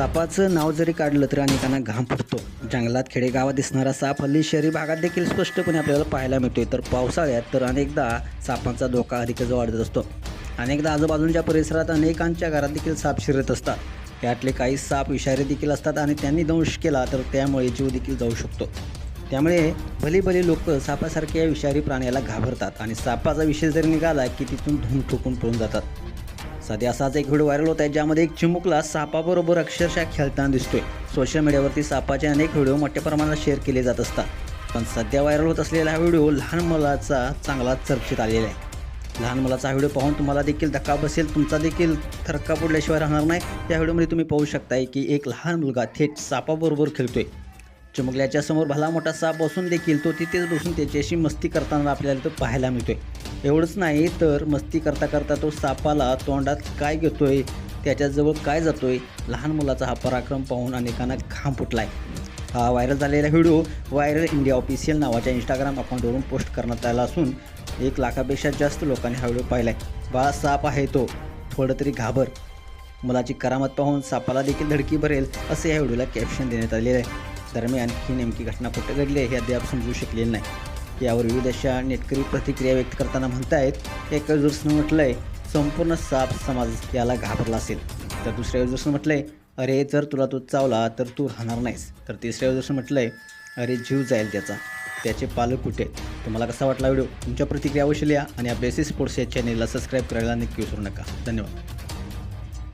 सापाचं नाव जरी काढलं तरी अनेकांना घाम फुटतो. जंगलात खेडेगावात दिसणारा साप हल्ली शहरी भागात देखील स्पष्टपणे आपल्याला पाहायला मिळतोय. तर पावसाळ्यात तर अनेकदा सापांचा धोका अधिकच वाढत असतो. अनेकदा आजूबाजूच्या परिसरात अनेकांच्या घरात देखील साप शिरत असतात. यातले काही साप विषारी देखील असतात आणि त्यांनी दंश केला तर त्यामुळे जीव देखील जाऊ शकतो. त्यामुळे भलीभली लोक सापासारख्या विषारी प्राण्याला घाबरतात आणि सापाचा विषय जरी निघाला की तिथून धूम ठोकून पळून जातात. सध्या असाच एक व्हिडिओ व्हायरल होत आहे ज्यामध्ये एक चिमुकला सापाबरोबर अक्षरशः खेळताना दिसतोय. सोशल मीडियावरती सापाचे अनेक व्हिडिओ मोठ्या प्रमाणात शेअर केले जात असतात. पण सध्या व्हायरल होत असलेला हा व्हिडिओ लहान मुलाचा चांगला चर्चेत आलेला आहे. लहान मुलाचा हा व्हिडिओ पाहून तुम्हाला देखील धक्का बसेल तुमचा देखील थरका पडल्याशिवाय राहणार नाही. त्या व्हिडिओमध्ये तुम्ही पाहू शकताय की एक लहान मुलगा थेट सापाबरोबर खेळतोय. चिमुकल्याच्या समोर भला मोठा साप बसून देखील तो तिथेच बसून त्याच्याशी मस्ती करताना आपल्याला तो पाहायला मिळतोय. एवढंच नाही तर मस्ती करता करता तो सापाला तोंडात काय घेतोय त्याच्याजवळ काय जातोय लहान मुलाचा हा पराक्रम पाहून अनेकांना घाम फुटलाय. हा व्हायरल झालेला व्हिडिओ व्हायरल इंडिया ऑफिशियल नावाच्या इंस्टाग्राम अकाउंटवरून पोस्ट करण्यात आला असून एक लाखापेक्षा जास्त लोकांनी हा व्हिडिओ पाहिला आहे बाळा साप आहे तो. थोडं तरी घाबर. मुलाची करामत पाहून सापाला देखील धडकी भरेल असे या व्हिडिओला कॅप्शन देण्यात आलेले आहे. दरम्यान ही नेमकी घटना कुठे घडली आहे हे अद्याप समजू शकलेलं नाही. यावर विविध अशा नेटकरी प्रतिक्रिया व्यक्त करताना म्हणतायत एका युजर्सनं म्हटलं आहे संपूर्ण साप समाज याला घाबरला असेल. तर दुसऱ्या युजर्सनं म्हटलं आहे अरे जर तुला तो चावला तर तू राहणार नाहीस. तर तिसऱ्या युजर्सनं म्हटलं आहे अरे जीव जाईल त्याचा. त्याचे पालक कुठे तुम्हाला कसा वाटला व्हिडिओ? तुमच्या प्रतिक्रिया अवश्य लिहा आणि आपल्या एस स्पोर्ट्स या चॅनेलला सबस्क्राईब करायला नक्की विसरू नका. धन्यवाद.